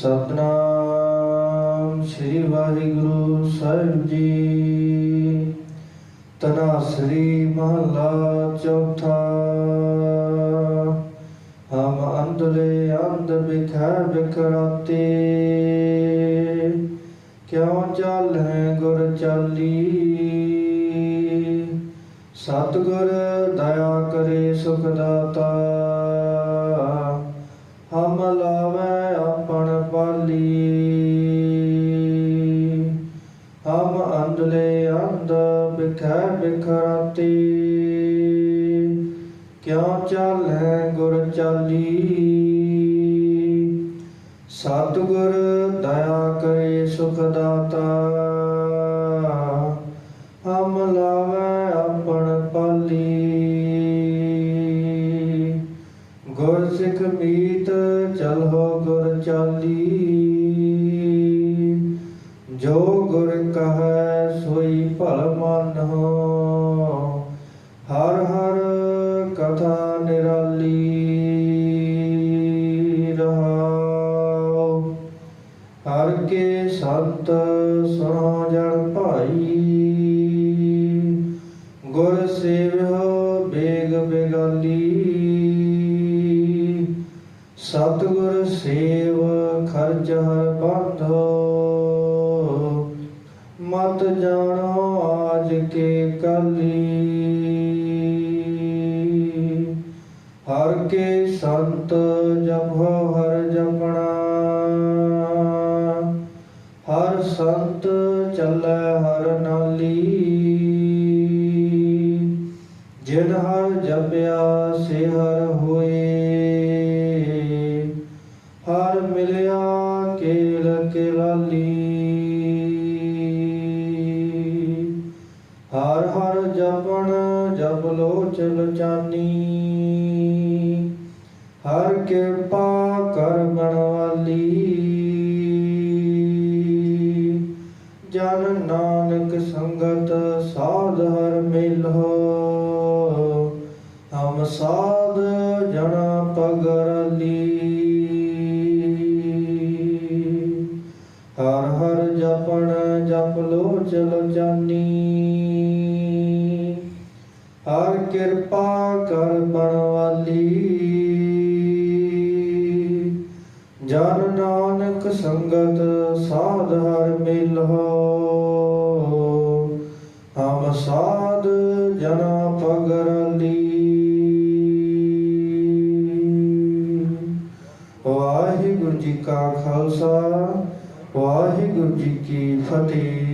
ਸਤਨਾਮ ਸ੍ਰੀ ਵਾਹਿਗੁਰੂ ਸਾਹਿਬ ਜੀ। ਤਨਾ ਸ੍ਰੀ ਮਹਲਾ ਚੌਥਾ। ਹਮ ਅੰਧਲੇ ਅੰਦ ਬਿਖੈ ਬਿਖਰਾਤੇ। ਕਿਉ ਹੈ ਗੁਰ ਚਾਲੀ? ਸਤਿਗੁਰ ਦਇਆ ਕਰੇ ਸੁਖ ਦਾਤਾ। ਹਮ ਲਾਵੈ ਆਪਣ ਪਾਲੀ। ਹਮ ਅੰਧਲੇ ਅੰਧ ਬਿਖੈ ਬਿਖਰਾਤੀ ਕਿਉ ਚਾਲੈ ਗੁਰ ਚਾਲੀ? ਸਤਿਗੁਰ ਦਇਆ ਕਰੇ ਸੁਖ ਦਾਤਾ। ਸਿੱਖ ਮੀਤ ਚਲੋ ਗੁਰ ਚਾਲੀ। ਜੋ ਗੁਰ ਕਹੈ ਸੋਈ ਭਲ ਮਨਹੁ ਹਰ ਹਰ ਕਥਾ ਨਿਰਾਲੀ ਰਹਾਉ। ਹਰ ਕੇ ਸੰਤ ਸੁਣੋ ਜਨ ਭਾਈ। ਗੁਰ ਸੇਵ ਸਤਿਗੁਰ ਸੇਵ, ਖਰਚ ਹਰ ਬੰਧੋ। ਮਤ ਜਾਣੋ ਆਜ ਕੇ ਕਲੀ। ਹਰ ਕੇ ਸੰਤ ਜਪੋ, ਹਰ ਜਪਣਾ। ਹਰ ਸੰਤ ਚੱਲੈ, ਹਰ ਨਾਲੀ। ਜਿਨ ਹਰ ਜਪਿਆ, ਸੇ ਹਰ ਹੋਏ। ਕੇਲਾਲੀ ਹਰ ਹਰ ਜਪਣ ਜਪ ਲੋਚ ਲਚਾਨੀ ਹਰ ਕਿਰਪਾ ਕਰ ਬਣਵਾਲੀ ਜਨ ਨਾਨਕ ਸੰਗਤ ਸਾਧ ਹਰ ਮਿਲੋ ਹਮ ਸਾਧ ਜਣਾ ਪਗਰਲੀ ਹਰ ਹਰ ਜਪਣ ਜਪ ਲੋ ਲੋਚ ਜਾਨੀ। ਹਰ ਕਿਰਪਾ ਕਰ ਬਣਵਾਲੀ ਜਨ ਨਾਨਕ ਸੰਗਤ ਸਾਧ ਹਰ ਮਿਲੋ। ਹਮ ਸਾਧ ਜਨਾ ਪਗਰਲੀ ਵਾਹਿਗੁਰੂ ਜੀ ਕਾ ਖਾਲਸਾ। ਵਾਹਿਗੁਰੂ ਜੀ ਕੀ ਫਤਿਹ।